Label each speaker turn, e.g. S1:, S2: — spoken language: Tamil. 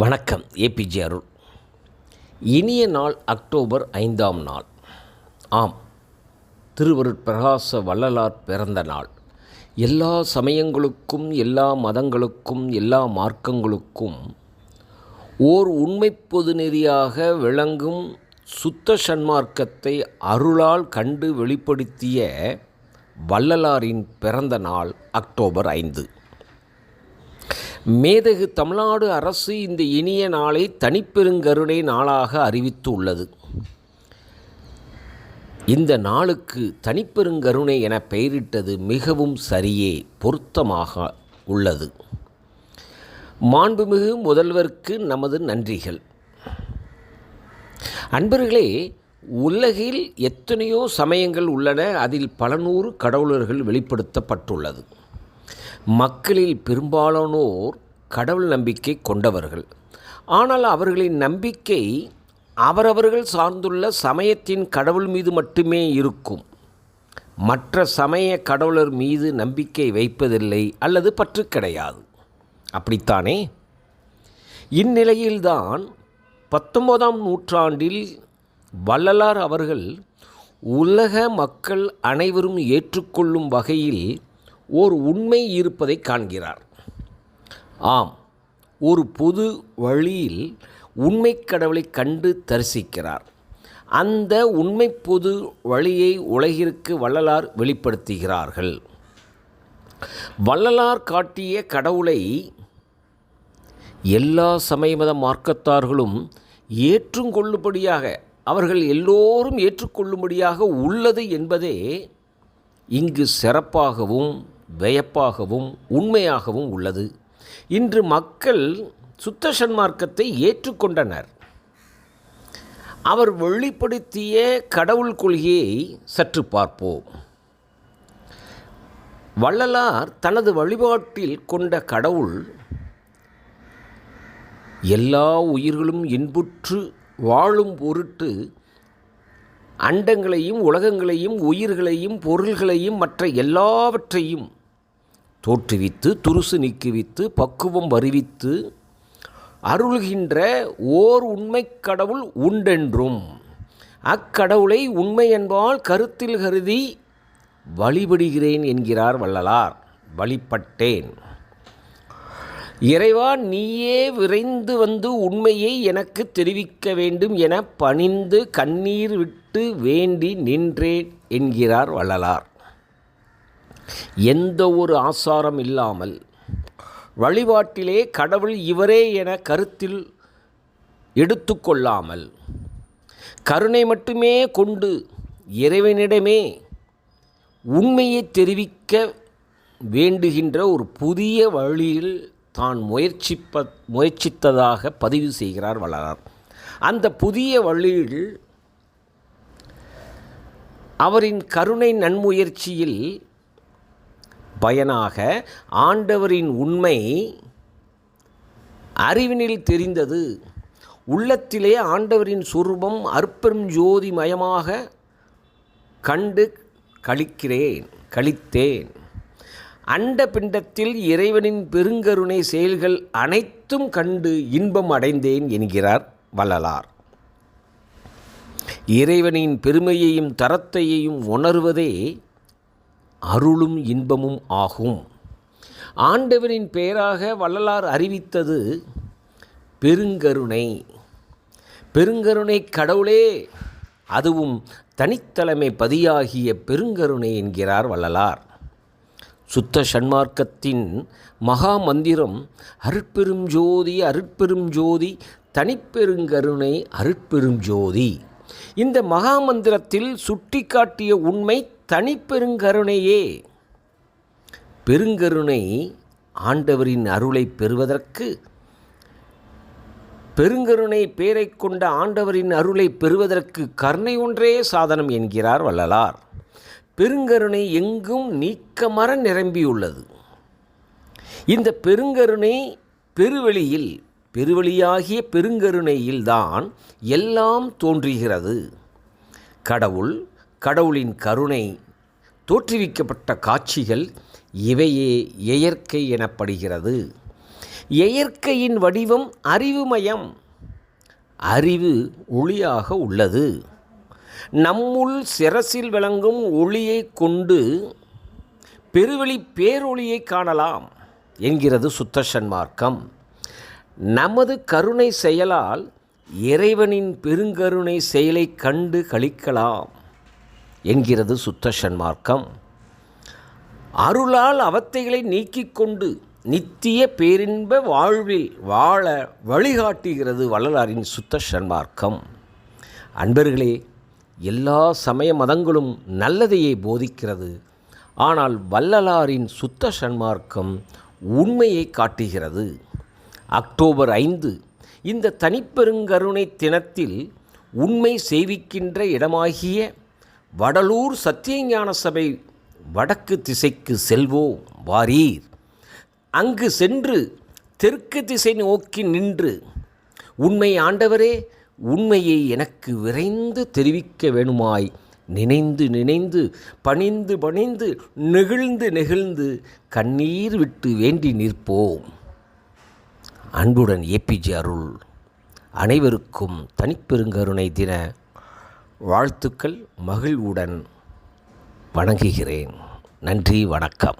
S1: வணக்கம் ஏபிஜே அருள். இனிய நாள் அக்டோபர் ஐந்தாம் நாள். ஆம் திருவருட்பிரகாச வள்ளலார் பிறந்த நாள். எல்லா சமயங்களுக்கும் எல்லா மதங்களுக்கும் எல்லா மார்க்கங்களுக்கும் ஓர் உண்மை பொது நெறியாக விளங்கும் சுத்த சன்மார்க்கத்தை அருளால் கண்டு வெளிப்படுத்திய வள்ளலாரின் பிறந்த நாள் அக்டோபர் ஐந்து. மேதகு தமிழ்நாடு அரசு இந்த இனிய நாளை தனிப்பெருங்கருணை நாளாக அறிவித்து உள்ளது. இந்த நாளுக்கு தனிப்பெருங்கருணை என பெயரிட்டது மிகவும் சரியே பொருத்தமாக உள்ளது. மாண்புமிகு முதல்வருக்கு நமது நன்றிகள். அன்பர்களே உலகில் எத்தனையோ சமயங்கள் உள்ளன அதில் பல நூறு கடவுளர்கள் வெளிப்படுத்தப்பட்டுள்ளது. மக்களில் பெரும்பாலானோர் கடவுள் நம்பிக்கை கொண்டவர்கள். ஆனால் அவர்களின் நம்பிக்கை அவரவர்கள் சார்ந்துள்ள சமயத்தின் கடவுள் மீது மட்டுமே இருக்கும். மற்ற சமய கடவுளர் மீது நம்பிக்கை வைப்பதில்லை அல்லது பற்று கிடையாது. அப்படித்தானே? இந்நிலையில்தான் பத்தொன்பதாம் நூற்றாண்டில் வள்ளலார் அவர்கள் உலக மக்கள் அனைவரும் ஏற்றுக்கொள்ளும் வகையில் ஓர் உண்மை இருப்பதை காண்கிறார். ஆம் ஒரு பொது வழியில் உண்மை கடவுளை கண்டு தரிசிக்கிறார். அந்த உண்மை பொது வழியை உலகிற்கு வள்ளலார் வெளிப்படுத்துகிறார்கள். வள்ளலார் காட்டிய கடவுளை எல்லா சமயமத மார்க்கத்தார்களும் ஏற்றுக்கொள்ளும்படியாக அவர்கள் எல்லோரும் ஏற்றுக்கொள்ளும்படியாக உள்ளது என்பதே இங்கு சிறப்பாகவும் வியப்பாகவும் உண்மையாகவும் உள்ளது. இன்று மக்கள் சுத்த சன்மார்க்கத்தை ஏற்றுக்கொண்டனர். அவர் வெளிப்படுத்திய கடவுள் கொள்கையை சற்று பார்ப்போம். வள்ளலார் தனது வழிபாட்டில் கொண்ட கடவுள் எல்லா உயிர்களும் இன்புற்று வாழும் பொருட்டு அண்டங்களையும் உலகங்களையும் உயிர்களையும் பொருள்களையும் மற்ற எல்லாவற்றையும் தோற்றுவித்து துருசு நீக்குவித்து பக்குவம் வருவித்து அருள்கின்ற ஓர் உண்மை கடவுள் உண்டென்றும். அக்கடவுளை உண்மை என்பால் கருத்தில் கருதி வழிபடுகிறேன் என்கிறார் வள்ளலார். வழிபட்டேன். இறைவா நீயே விரைந்து வந்து உண்மையை எனக்கு தெரிவிக்க வேண்டும் என பணிந்து கண்ணீர் விட்டு வேண்டி நின்றேன் என்கிறார் வள்ளலார். எந்த ஒரு ஆசாரம் இல்லாமல் வழிபாட்டிலே கடவுள் இவரே என கருத்தில் எடுத்துக்கொள்ளாமல் கருணை மட்டுமே கொண்டு இறைவனிடமே உண்மையை தெரிவிக்க வேண்டுகின்ற ஒரு புதிய வழியில் தான் முயற்சிப்ப முயற்சித்ததாக பதிவு செய்கிறார் வள்ளலார். அந்த புதிய வழியில் அவரின் கருணை நன்முயற்சியில் பயனாக ஆண்டவரின் உண்மை அறிவினில் தெரிந்தது. உள்ளத்திலே ஆண்டவரின் சுரூபம் அற்பெரும் ஜோதிமயமாக கண்டு கழிக்கிறேன் கழித்தேன் அண்ட பிண்டத்தில் இறைவனின் பெருங்கருணை செயல்கள் அனைத்தும் கண்டு இன்பம் அடைந்தேன் என்கிறார் வள்ளலார். இறைவனின் பெருமையையும் தரத்தையும் உணர்வதே அருளும் இன்பமும் ஆகும். ஆண்டவரின் பெயராக வள்ளலார் அறிவித்தது பெருங்கருணை. பெருங்கருணை கடவுளே அதுவும் தனித்தலைமை பதியாகிய பெருங்கருணை என்கிறார் வள்ளலார். சுத்த சன்மார்க்கத்தின் மகா மந்திரம் அருட்பெரும் ஜோதி அருட்பெரும் ஜோதி தனிப்பெருங்கருணை அருட்பெரும் ஜோதி. இந்த மகா மந்திரத்தில் சுட்டிக்காட்டிய உண்மை தனிப்பெருங்கருணையே. பெருங்கருணை ஆண்டவரின் அருளை பெறுவதற்கு பெருங்கருணை பேரை கொண்ட ஆண்டவரின் அருளை பெறுவதற்கு கருணை ஒன்றே சாதனம் என்கிறார் வள்ளலார். பெருங்கருணை எங்கும் நீக்கமர நிரம்பியுள்ளது. இந்த பெருங்கருணை பெருவெளியில் பெருவெளியாகிய பெருங்கருணையில்தான் எல்லாம் தோன்றுகிறது. கடவுள் கடவுளின் கருணை தோற்றுவிக்கப்பட்ட காட்சிகள் இவையே இயற்கை எனப்படுகிறது. இயற்கையின் வடிவம் அறிவுமயம். அறிவு ஒளியாக உள்ளது. நம்முள் சிரசில் விளங்கும் ஒளியை கொண்டு பெருவெளி பேரொளியை காணலாம் என்கிறது சுத்த சன்மார்க்கம். நமது கருணை செயலால் இறைவனின் பெருங்கருணை செயலை கண்டு கழிக்கலாம் என்கிறது சுத்த சன்மார்க்கம். அருளால் அவத்தைகளை நீக்கிக் கொண்டு நித்திய பேரின்ப வாழ்வில் வாழ வழிகாட்டுகிறது வள்ளலாரின் சுத்த சன்மார்க்கம். அன்பர்களே எல்லா சமய மதங்களும் நல்லதையே போதிக்கிறது. ஆனால் வள்ளலாரின் சுத்த சன்மார்க்கம் உண்மையை காட்டுகிறது. அக்டோபர் ஐந்து இந்த தனிப்பெருங்கருணை தினத்தில் உண்மை செய்விக்கின்ற இடமாகிய வடலூர் சத்தியஞான சபை வடக்கு திசைக்கு செல்வோம் வாரீர். அங்கு சென்று தெற்கு திசை நோக்கி நின்று உண்மை ஆண்டவரே உண்மையை எனக்கு விரைந்து தெரிவிக்க வேணுமாய். நினைந்து நினைந்து பணிந்து பணிந்து நெகிழ்ந்து நெகிழ்ந்து கண்ணீர் விட்டு வேண்டி நிற்போம். அன்புடன் ஏபிஜே அருள். அனைவருக்கும் தனிப்பெருங்கருணை தின வாழ்த்துக்கள் மகிழ்வுடன் வணங்குகிறேன். நன்றி வணக்கம்.